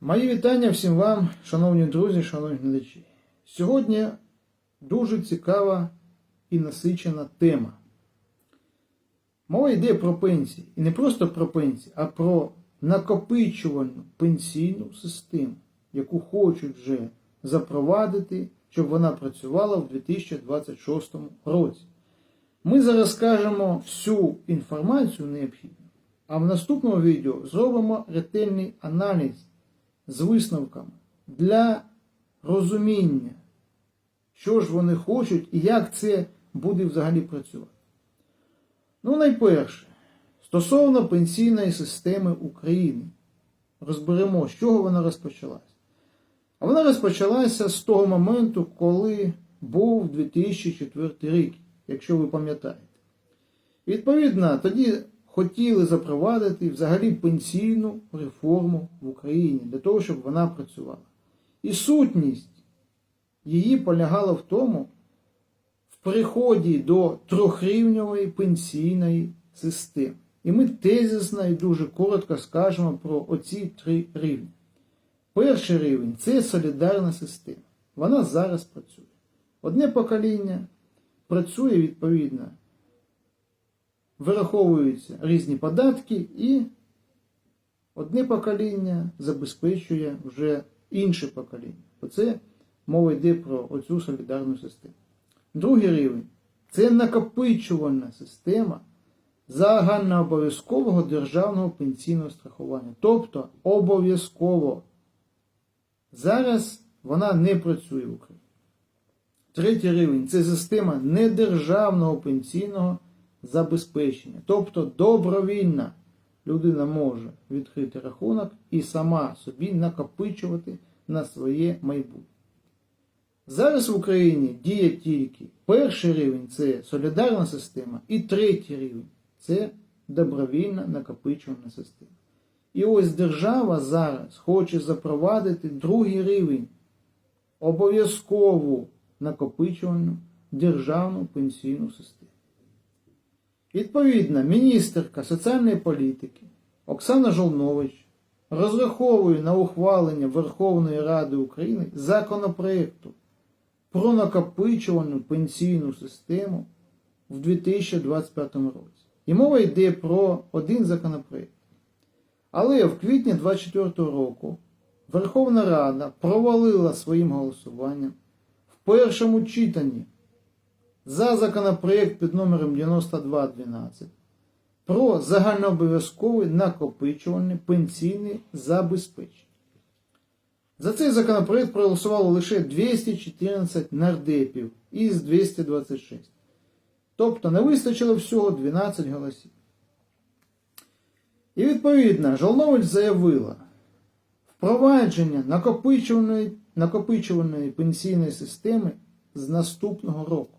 Мої вітання всім вам, шановні друзі, шановні глядачі. Сьогодні дуже цікава і насичена тема. Мова йде про пенсії. І не просто про пенсії, а про накопичувальну пенсійну систему, яку хочуть вже запровадити, щоб вона працювала в 2026 році. Ми зараз скажемо всю інформацію необхідну, а в наступному відео зробимо ретельний аналіз з висновками для розуміння, що ж вони хочуть і як це буде взагалі працювати. Ну, найперше, стосовно пенсійної системи України, розберемо, з чого вона розпочалася. А вона розпочалася з того моменту, коли був 2004 рік, якщо ви пам'ятаєте. Відповідно, тоді хотіли запровадити взагалі пенсійну реформу в Україні для того, щоб вона працювала. І сутність її полягала в тому, в переході до трьохрівневої пенсійної системи. І ми тезисно і дуже коротко скажемо про оці три рівні. Перший рівень це солідарна система. Вона зараз працює. Одне покоління працює відповідно вираховуються різні податки, і одне покоління забезпечує вже інше покоління. Оце мова йде про оцю солідарну систему. Другий рівень це накопичувальна система загальнообов'язкового державного пенсійного страхування. Тобто обов'язково. Зараз вона не працює в Україні. Третій рівень це система недержавного пенсійного забезпечення. Тобто добровільно людина може відкрити рахунок і сама собі накопичувати на своє майбутнє. Зараз в Україні діє тільки перший рівень це солідарна система, і третій рівень це добровільна накопичувальна система. І ось держава зараз хоче запровадити другий рівень обов'язкову накопичувальну державну пенсійну систему. Відповідно, міністерка соціальної політики Оксана Жолнович розраховує на ухвалення Верховної Ради України законопроекту про накопичувальну пенсійну систему в 2025 році. І мова йде про один законопроект. Але в квітні 2024 року Верховна Рада провалила своїм голосуванням в першому читанні за законопроект під номером 9212 про загальнообов'язкове накопичувальне пенсійне забезпечення. За цей законопроект проголосувало лише 214 нардепів із 226. Тобто не вистачило всього 12 голосів. І відповідно, Жолнович заявила, впровадження накопичувальної, накопичувальної пенсійної системи з наступного року.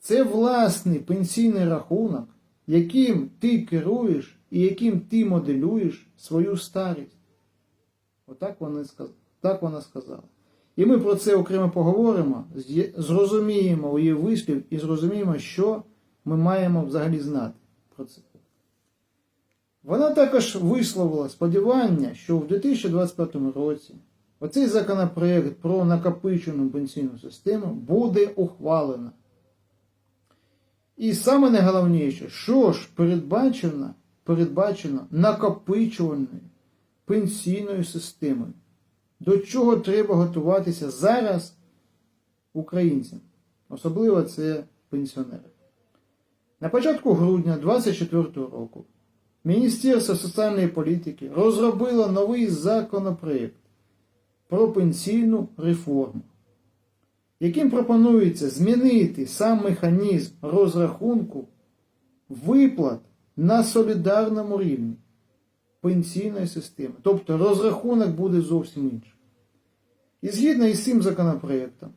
Це власний пенсійний рахунок, яким ти керуєш і яким ти моделюєш свою старість. Отак вона, так вона сказала. І ми про це окремо поговоримо, зрозуміємо її вислів і зрозуміємо, що ми маємо взагалі знати про це. Вона також висловила сподівання, що в 2025 році оцей законопроект про накопичену пенсійну систему буде ухвалено. І саме найголовніше, що ж передбачено, передбачено накопичувальною пенсійною системою. До чого треба готуватися зараз українцям, особливо це пенсіонери. На початку грудня 2024 року Міністерство соціальної політики розробило новий законопроект про пенсійну реформу, яким пропонується змінити сам механізм розрахунку виплат на солідарному рівні пенсійної системи. Тобто розрахунок буде зовсім інший. І згідно із цим законопроектом,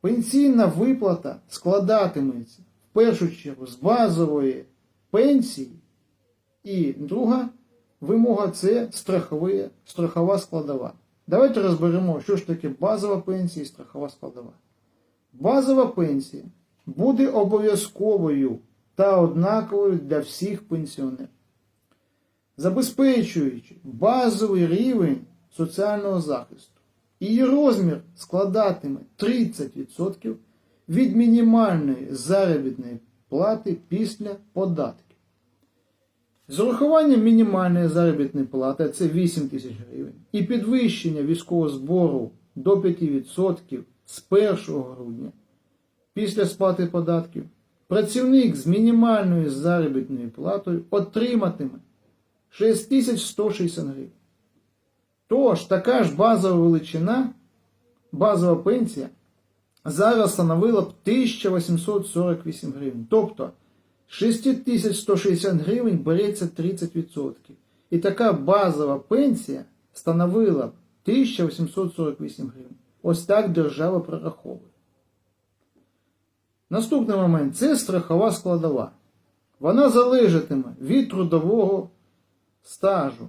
пенсійна виплата складатиметься в першу чергу з базової пенсії, і друга вимога це страхова складова. Давайте розберемо, що ж таке базова пенсія і страхова складова. Базова пенсія буде обов'язковою та однаковою для всіх пенсіонерів. забезпечуючи базовий рівень соціального захисту. Її розмір складатиме 30% від мінімальної заробітної плати після податків. З урахуванням мінімальної заробітної плати, це 8 тисяч гривень, і підвищення військового збору до 5% з 1 грудня після сплати податків, працівник з мінімальною заробітною платою отриматиме 6160 гривень. Тож, така ж базова величина, базова пенсія зараз становила б 1848 гривень. Тобто 6160 гривень береться 30%. І така базова пенсія становила 1848 гривень. Ось так держава прораховує. Наступний момент це страхова складова. Вона залежатиме від трудового стажу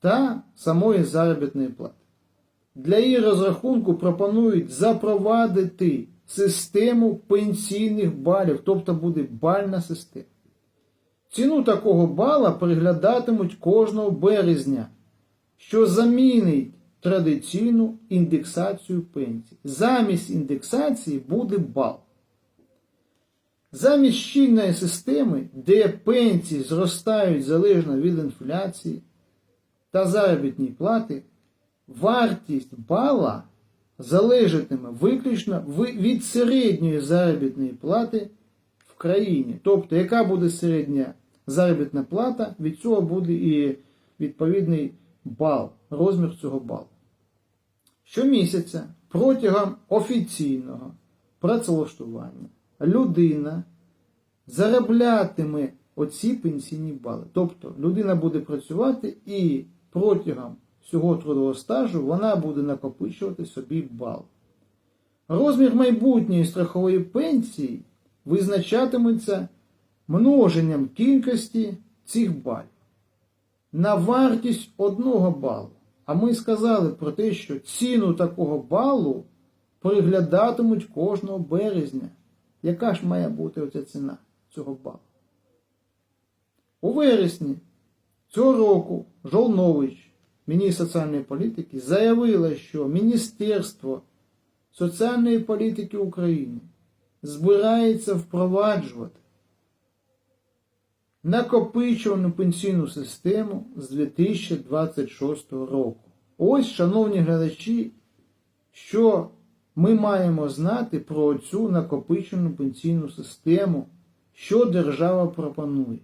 та самої заробітної плати. Для її розрахунку пропонують запровадити систему пенсійних балів, тобто буде бальна система. Ціну такого бала переглядатимуть кожного березня, що замінить традиційну індексацію пенсій. Замість індексації буде бал. Замість щільної системи, де пенсії зростають залежно від інфляції та заробітної плати, вартість бала залежатиме виключно від середньої заробітної плати в країні. Тобто, яка буде середня заробітна плата, від цього буде і відповідний бал, розмір цього балу. Щомісяця протягом офіційного працевлаштування людина зароблятиме оці пенсійні бали. Тобто людина буде працювати і протягом всього трудового стажу вона буде накопичувати собі бал. Розмір майбутньої страхової пенсії визначатиметься множенням кількості цих балів на вартість одного балу. А ми сказали про те, що ціну такого балу приглядатимуть кожного березня. Яка ж має бути оця ціна цього балу? У вересні цього року Жолнович, міністр соціальної політики, заявила, що Міністерство соціальної політики України збирається впроваджувати накопичувану пенсійну систему з 2026 року. Ось, шановні глядачі, що ми маємо знати про цю накопичену пенсійну систему, що держава пропонує.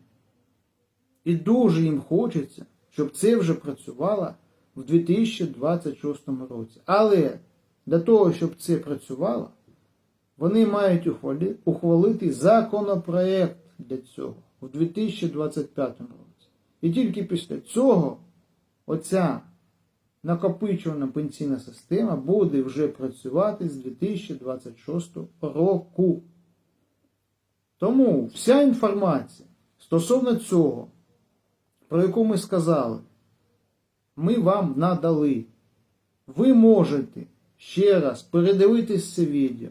І дуже їм хочеться, щоб це вже працювало в 2026 році. Але для того, щоб це працювало, вони мають ухвалити законопроект для цього в 2025 році. І тільки після цього оця накопичувана пенсійна система буде вже працювати з 2026 року. Тому вся інформація стосовно цього, про яку ми сказали, ми вам надали. Ви можете ще раз передивитись це відео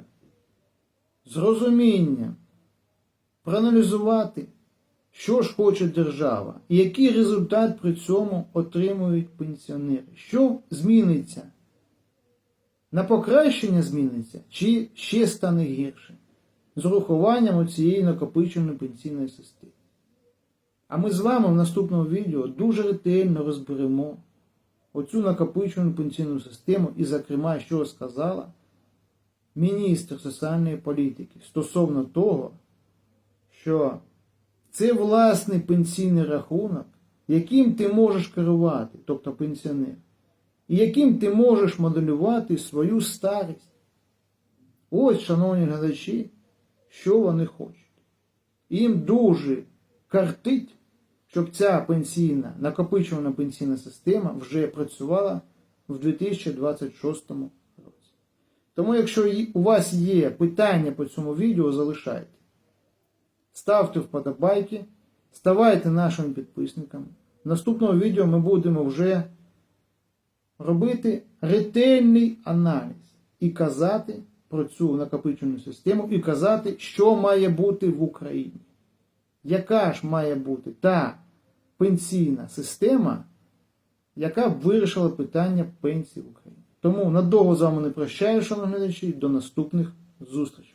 з розумінням, проаналізувати, що ж хоче держава, і який результат при цьому отримують пенсіонери. Що зміниться? На покращення зміниться, чи ще стане гірше з урахуванням цієї накопиченої пенсійної системи. А ми з вами в наступному відео дуже ретельно розберемо оцю накопичену пенсійну систему і, зокрема, що сказала міністр соціальної політики стосовно того, що це власний пенсійний рахунок, яким ти можеш керувати, тобто пенсіонер, і яким ти можеш моделювати свою старість. Ось, шановні глядачі, що вони хочуть. Їм дуже картить, щоб ця пенсійна, накопичувана пенсійна система вже працювала в 2026 році. Тому, якщо у вас є питання по цьому відео, залишайте. Ставте вподобайки, ставайте нашими підписниками. В наступному відео ми будемо вже робити ретельний аналіз і казати про цю накопичену систему, і казати, що має бути в Україні. Яка ж має бути та пенсійна система, яка вирішила питання пенсії в Україні. Тому надовго з вами не прощаю, шановні глядачі, до наступних зустрічей.